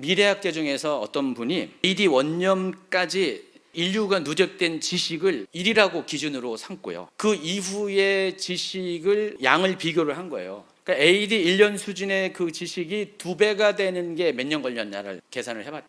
미래학자 중에서 어떤 분이 AD 원념까지 인류가 누적된 지식을 1이라고 기준으로 삼고요. 그 이후의 지식을 양을 비교를 한 거예요. 그러니까 AD 1년 수준의 그 지식이 두 배가 되는 게 몇 년 걸렸냐를 계산을 해봤.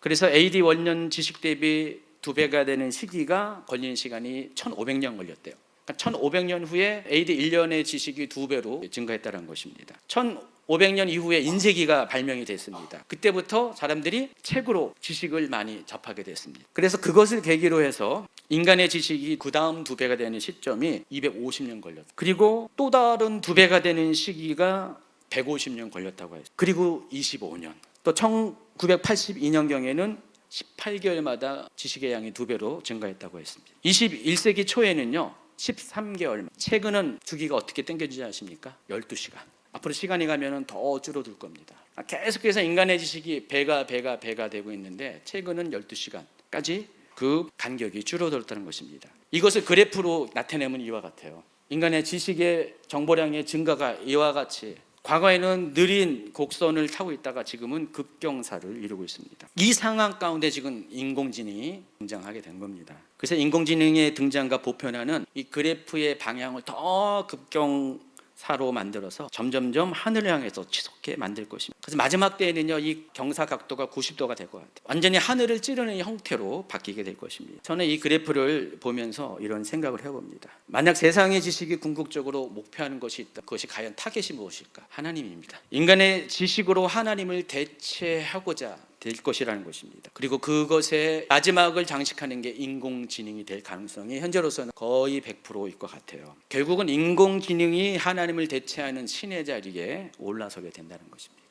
그래서 AD 원년 지식 대비 두 배가 되는 시기가 걸리는 시간이 1,500년 걸렸대요. 그러니까 1,500년 후에 AD 1년의 지식이 두 배로 증가했다는 것입니다. 1,500년 이후에 인쇄기가 발명이 됐습니다. 그때부터 사람들이 책으로 지식을 많이 접하게 됐습니다. 그래서 그것을 계기로 해서 인간의 지식이 그 다음 두 배가 되는 시점이 250년 걸렸다. 그리고 또 다른 두 배가 되는 시기가 150년 걸렸다고 했어요. 그리고 25년. 또 1982년경에는 18개월마다 지식의 양이 두 배로 증가했다고 했습니다. 21세기 초에는요. 13개월. 최근은 주기가 어떻게 당겨지지 아십니까? 12시간. 앞으로 시간이 가면은 더 줄어들 겁니다. 계속해서 인간의 지식이 배가 배가 배가 되고 있는데 최근은 12시간까지 그 간격이 줄어들었다는 것입니다. 이것을 그래프로 나타내면 이와 같아요. 인간의 지식의 정보량의 증가가 이와 같이 과거에는 느린 곡선을 타고 있다가 지금은 급경사를 이루고 있습니다. 이 상황 가운데 지금 인공지능이 등장하게 된 겁니다. 그래서 인공지능의 등장과 보편화는 이 그래프의 방향을 더 급경 사로 만들어서 점점점 하늘을 향해서 치솟게 만들 것입니다. 그래서 마지막 때에는요, 이 경사 각도가 90도가 될 것 같아요. 완전히 하늘을 찌르는 형태로 바뀌게 될 것입니다. 저는 이 그래프를 보면서 이런 생각을 해봅니다. 만약 세상의 지식이 궁극적으로 목표하는 것이 있다. 그것이 과연 타겟이 무엇일까? 하나님입니다. 인간의 지식으로 하나님을 대체하고자 될 것이라는 것입니다. 그리고 그것의 마지막을 장식하는 게 인공지능이 될 가능성이 현재로서는 거의 100%일 것 같아요. 결국은 인공지능이 하나님을 대체하는 신의 자리에 올라서게 된다는 것입니다.